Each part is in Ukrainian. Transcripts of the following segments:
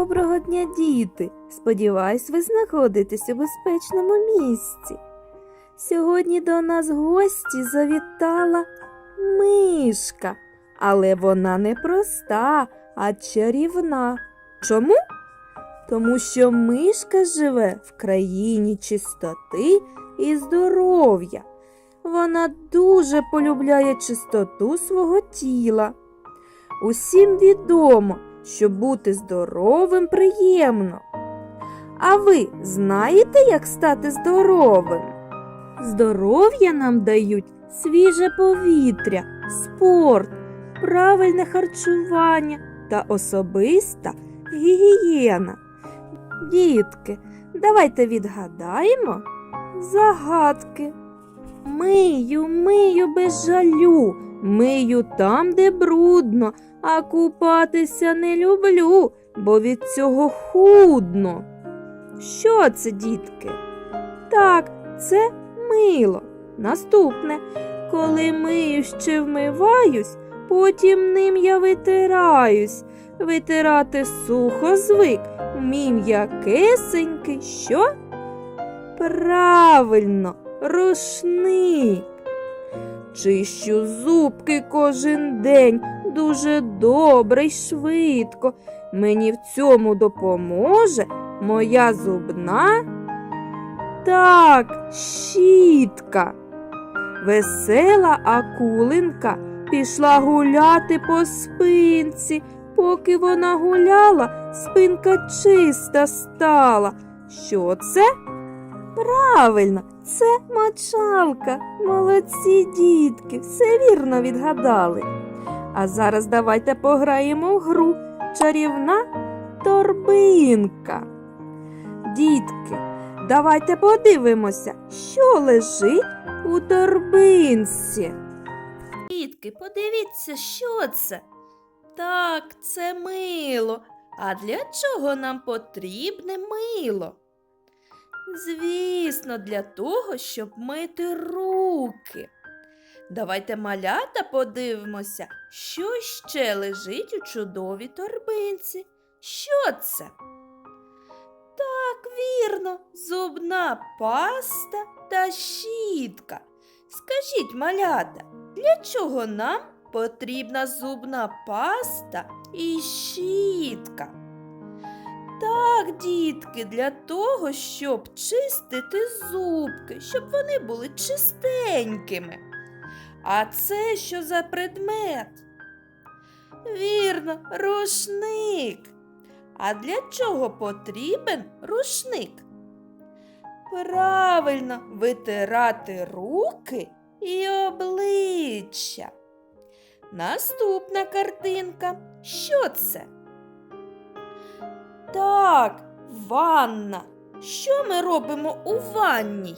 Доброго дня, діти! Сподіваюсь, ви знаходитесь у безпечному місці. Сьогодні до нас гості завітала мишка, але вона не проста, а чарівна. Чому? Тому що мишка живе в країні чистоти і здоров'я. Вона дуже полюбляє чистоту свого тіла. Усім відомо, що бути здоровим приємно. А ви знаєте, як стати здоровим? Здоров'я нам дають свіже повітря, спорт, правильне харчування та особиста гігієна. Дітки, давайте відгадаємо загадки. Мию, мию без жалю, мию там, де брудно, а купатися не люблю, бо від цього худно. Що це, дітки? Так, це мило. Наступне. Коли миюсь чи вмиваюсь, потім ним я витираюсь. Витирати сухо звик, мій м'якесенький, що? Правильно, рушник. Чищу зубки кожен день дуже добре й швидко. Мені в цьому допоможе моя зубна. Так, щітка. Весела акулинка пішла гуляти по спинці. Поки вона гуляла, спинка чиста стала. Що це? Правильно, це мочалка. Молодці дітки, все вірно відгадали. А зараз давайте пограємо в гру чарівна торбинка. Дітки, давайте подивимося, що лежить у торбинці. Дітки, подивіться, що це. Так, це мило. А для чого нам потрібне мило? Звісно, для того, щоб мити руки. Давайте малята подивимося, що ще лежить у чудовій торбинці. Що це? Так, вірно, зубна паста та щітка. Скажіть, малята, для чого нам потрібна зубна паста і щітка? Так, дітки, для того, щоб чистити зубки, щоб вони були чистенькими. А це що за предмет? Вірно, рушник. А для чого потрібен рушник? Правильно витирати руки і обличчя. Наступна картинка. Що це? Так, ванна. Що ми робимо у ванній?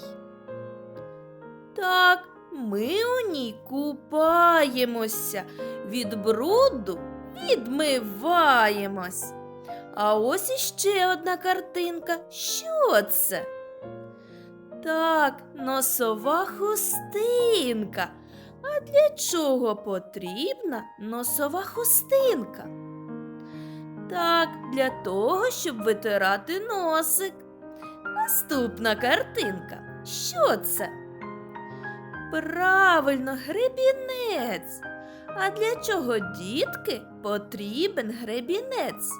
Так, ми у ній купаємося, від бруду відмиваємось. А ось іще одна картинка. Що це? Так, носова хустинка. А для чого потрібна носова хустинка? Так, для того, щоб витирати носик. Наступна картинка. Що це? Правильно, гребінець. А для чого дітки потрібен гребінець?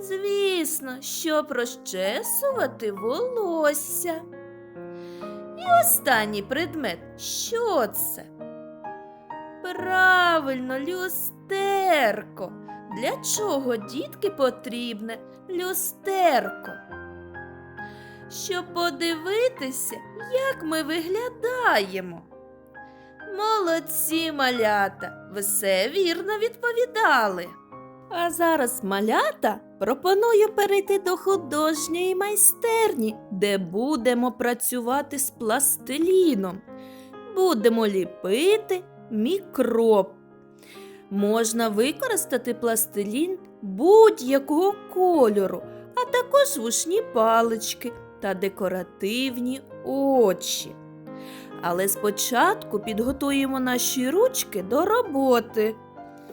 Звісно, щоб розчесувати волосся. І останній предмет. Що це? Правильно, люстерко. Для чого дітки потрібне люстерко? Щоб подивитися, як ми виглядаємо. Молодці малята, ви все вірно відповідали. А зараз малята пропоную перейти до художньої майстерні, де будемо працювати з пластиліном. Будемо ліпити мікроб. Можна використати пластилін будь-якого кольору, а також вушні палички та декоративні очі. Але спочатку підготуємо наші ручки до роботи.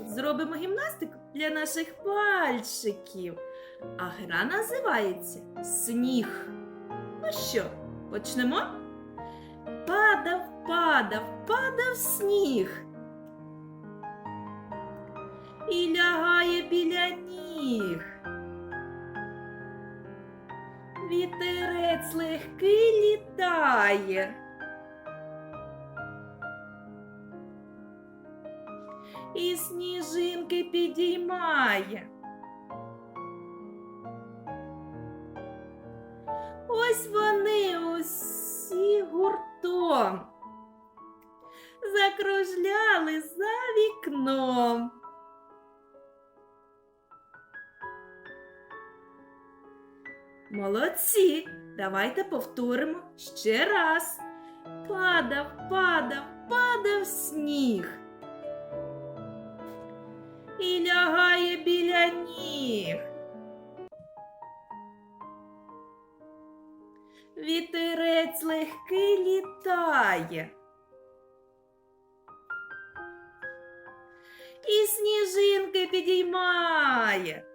Зробимо гімнастику для наших пальчиків. а гра називається Сніг. Ну що, почнемо? Падав, падав, падав сніг. І лягає біля ніг. Вітерець легкий літає. І сніжинки підіймає. Ось вони усі гуртом закружляли за вікном. Молодці! Давайте повторимо ще раз. Падав, падав, падав сніг. І лягає біля ніг. Вітерець легкий літає. І сніжинки підіймає.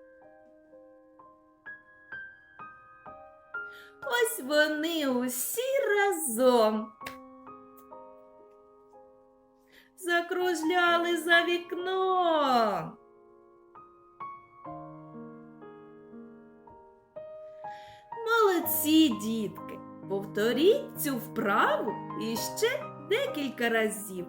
Ось вони усі разом. Закружляли за вікном. Молодці, дітки! Повторіть цю вправу іще декілька разів.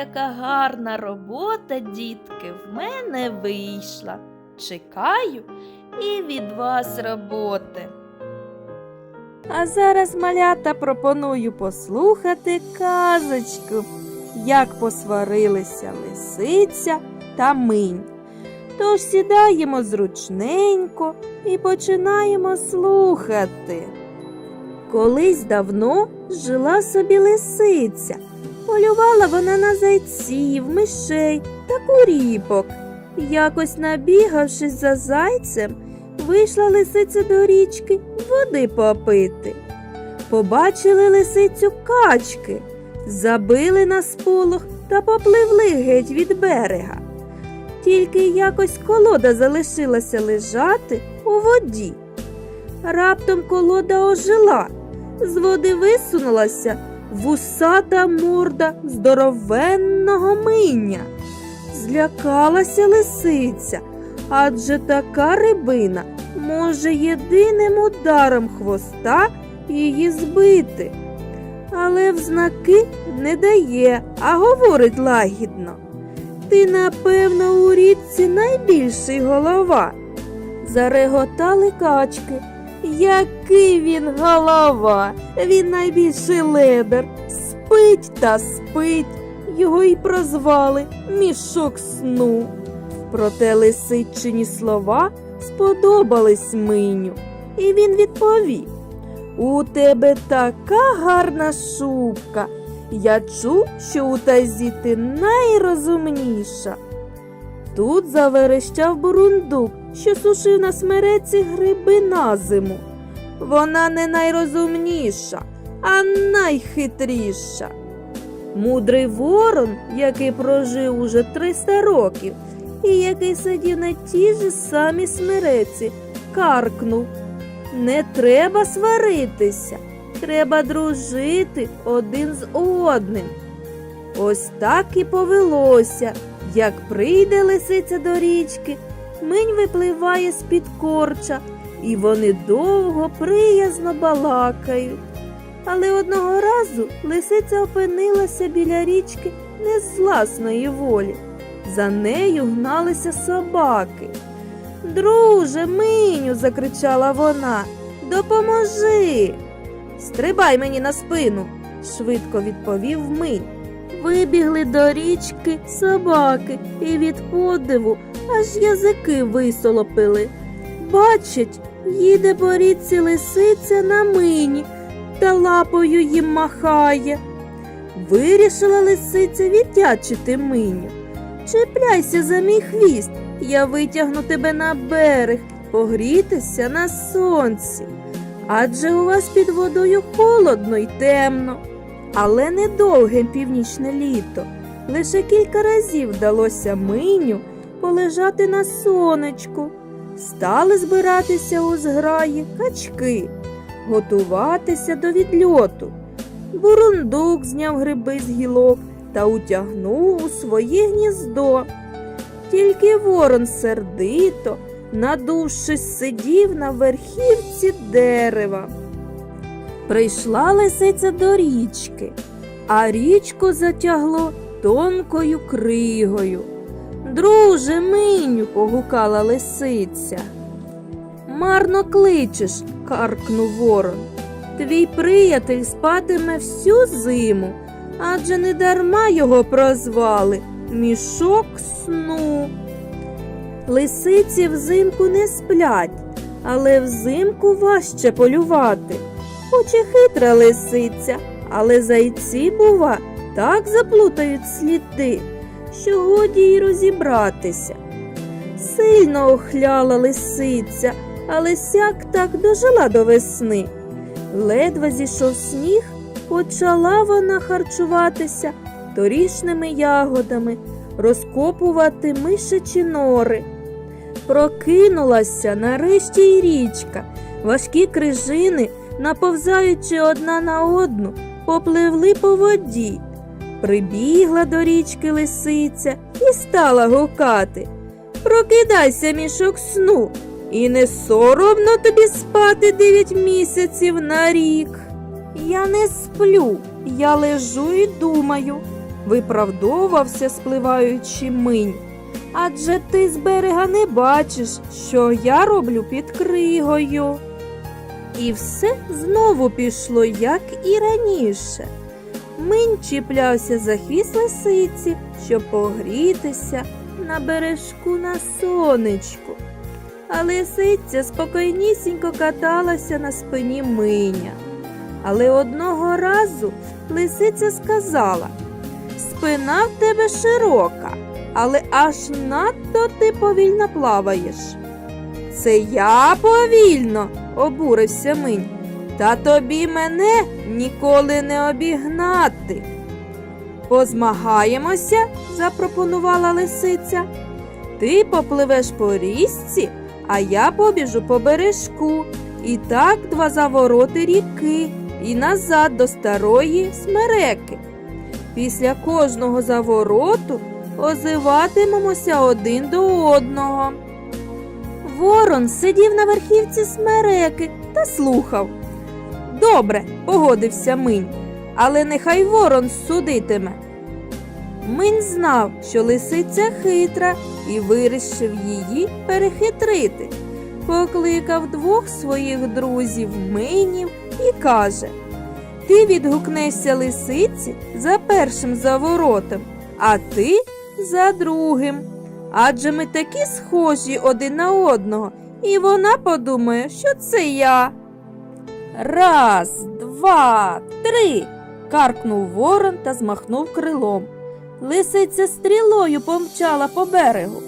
Яка гарна робота, дітки, в мене вийшла. Чекаю і від вас роботи. А зараз малята пропоную послухати казочку, як посварилися лисиця та минь. Тож сідаємо зручненько і починаємо слухати. Колись давно жила собі лисиця. Полювала вона на зайців, мишей та куріпок. Якось набігавшись за зайцем, вийшла лисиця до річки води попити. Побачили лисицю качки, забили на сполох та попливли геть від берега. Тільки якось колода залишилася лежати у воді. Раптом колода ожила, з води висунулася вусата морда здоровенного миня. Злякалася лисиця, адже така рибина може єдиним ударом хвоста її збити. Але в знаки не дає, а говорить лагідно. Ти, напевно, у річці найбільший голова. Зареготали качки. Який він голова, він найбільший ледар, спить та спить, його й прозвали мішок сну. Проте лисичині слова сподобались миню, і він відповів У тебе така гарна шубка. Я чув, що у тазі ти найрозумніша. тут заверещав бурундук, що сушив на смереці гриби на зиму. Вона не найрозумніша, а найхитріша. Мудрий ворон, який прожив уже 300 років, і який сидів на тій же самій смереці, каркнув. Не треба сваритися, треба дружити один з одним. Ось так і повелося. Як прийде лисиця до річки, минь випливає з-під корча, і вони довго приязно балакають. Але одного разу лисиця опинилася біля річки не з власної волі. За нею гналися собаки. Друже, миню, закричала вона, допоможи. Стрибай мені на спину, швидко відповів минь. Вибігли до річки собаки і від подиву аж язики висолопили. Бачать, їде по річці лисиця на мині та лапою їм махає. Вирішила лисиця віддячити миню. Чіпляйся за мій хвіст, я витягну тебе на берег, погрітися на сонці. Адже у вас під водою холодно й темно. Але недовге північне літо. Лише кілька разів вдалося миню полежати на сонечку. Стали збиратися у зграї качки, готуватися до відльоту. Бурундук зняв гриби з гілок та утягнув у своє гніздо. Тільки ворон сердито, надувшись, сидів на верхівці дерева. Прийшла лисиця до річки, а річку затягло тонкою кригою. Друже, миню, погукала лисиця. Марно кличеш, каркнув ворон. Твій приятель спатиме всю зиму, адже не дарма його прозвали мішок сну. Лисиці взимку не сплять, але взимку важче полювати. Хоч і хитра лисиця, але зайці, бува, так заплутають сліди, що годі й розібратися. Сильно охляла лисиця, але сяк так дожила до весни. Ледве зійшов сніг, почала вона харчуватися торішними ягодами, розкопувати мишачі нори. Прокинулася нарешті й річка, важкі крижини, наповзаючи одна на одну, попливли по воді. Прибігла до річки лисиця і стала гукати. Прокидайся, мішок сну, і не соромно тобі спати дев'ять місяців на рік. Я не сплю, я лежу і думаю, виправдовувався, спливаючи минь. Адже ти з берега не бачиш, що я роблю під кригою. І все знову пішло, як і раніше. Минь чіплявся за хвіст лисиці, щоб погрітися на бережку на сонечку. А лисиця спокійнісінько каталася на спині миня. Але одного разу лисиця сказала Спина в тебе широка, але аж надто ти повільно плаваєш. Це я повільно, обурився минь. Та тобі мене ніколи не обігнати. Позмагаємося, запропонувала лисиця. Ти попливеш по річці, а я побіжу по бережку. І так два завороти ріки і назад до старої смереки. Після кожного завороту озиватимемося один до одного. Ворон сидів на верхівці смереки та слухав. Добре, погодився Минь, але нехай ворон судитиме. Минь знав, що лисиця хитра, і вирішив її перехитрити. Покликав двох своїх друзів минів і каже Ти відгукнешся лисиці за першим заворотом, а ти за другим. Адже ми такі схожі один на одного, і вона подумає, що це я. Раз, два, три. каркнув ворон та змахнув крилом. Лисиця стрілою помчала по берегу.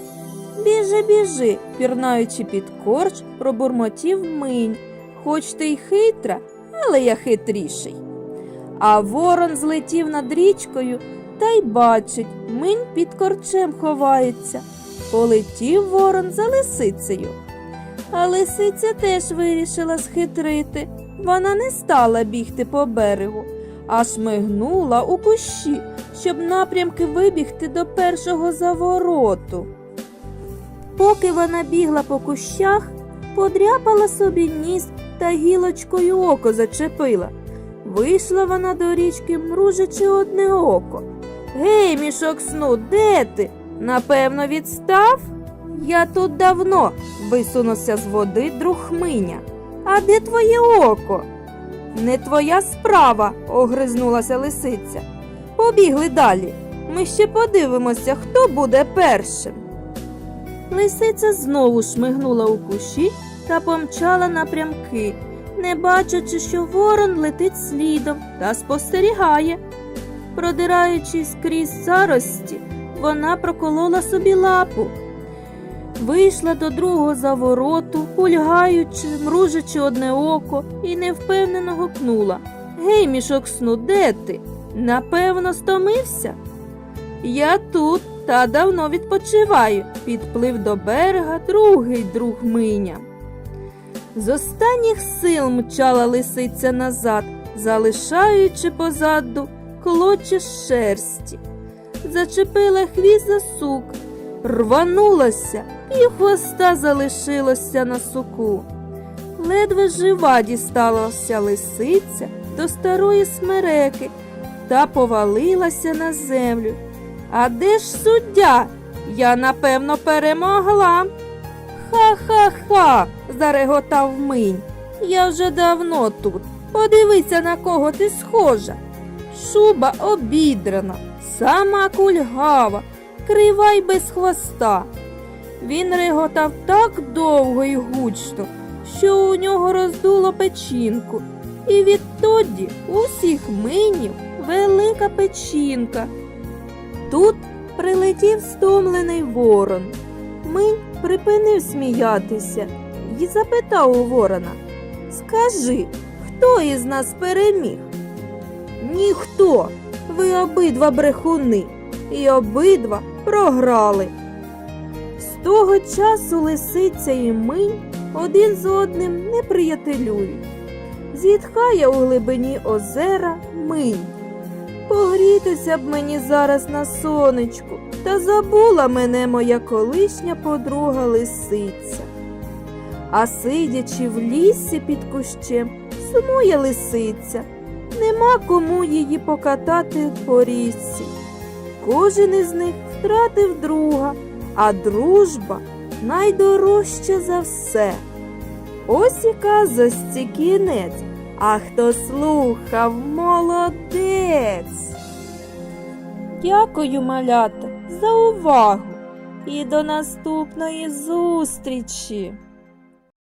Біжи, біжи, пірнаючи під корч, пробурмотів минь. Хоч ти й хитра, але я хитріший. А ворон злетів над річкою та й бачить, минь під корчем ховається. Полетів ворон за лисицею. А лисиця теж вирішила схитрити. Вона не стала бігти по берегу, а шмигнула у кущі, щоб напрямки вибігти до першого завороту. Поки вона бігла по кущах, подряпала собі ніс та гілочкою око зачепила. Вийшла вона до річки, мружачи одне око. Гей, мішок сну, де ти? Напевно, відстав? Я тут давно, висунувся з води друг хминя. А де твоє око? Не твоя справа, огризнулася лисиця. Побігли далі. Ми ще подивимося, хто буде першим. Лисиця знову шмигнула у кущі та помчала напрямки, не бачачи, що ворон летить слідом та спостерігає. Продираючись крізь зарості, вона проколола собі лапу. Вийшла до другого завороту, пульгаючи, мружачи одне око, і невпевнено гукнула. Гей, мішок сну, де ти? Напевно, стомився? Я тут та давно відпочиваю, підплив до берега другий друг миня. З останніх сил мчала лисиця назад, залишаючи позаду клочі шерсті. Зачепила хвіст за сук, рванулася, і хвоста залишилося на суку. Ледве жива дісталася лисиця до старої смереки та повалилася на землю. А де ж суддя? Я напевно перемогла. Ха-ха-ха, зареготав минь. Я вже давно тут. Подивися, на кого ти схожа. Шуба обідрана, сама кульгава, крива й без хвоста. Він реготав так довго й гучно, що у нього роздуло печінку, і відтоді у всіх минів велика печінка. Тут прилетів стомлений ворон. Минь припинив сміятися і запитав у ворона Скажи, хто із нас переміг? Ніхто. Ви обидва брехуни і обидва програли. З того часу лисиця і минь один з одним не приятелюють. Зітхає у глибині озера минь. Погрітися б мені зараз на сонечку, та забула мене моя колишня подруга лисиця. А сидячи в лісі під кущем, сумує лисиця, нема кому її покатати по річці. Кожен із них втратив друга, а дружба найдорожча за все. Ось і казості кінець. А хто слухав, молодець. Дякую, малята, за увагу і до наступної зустрічі!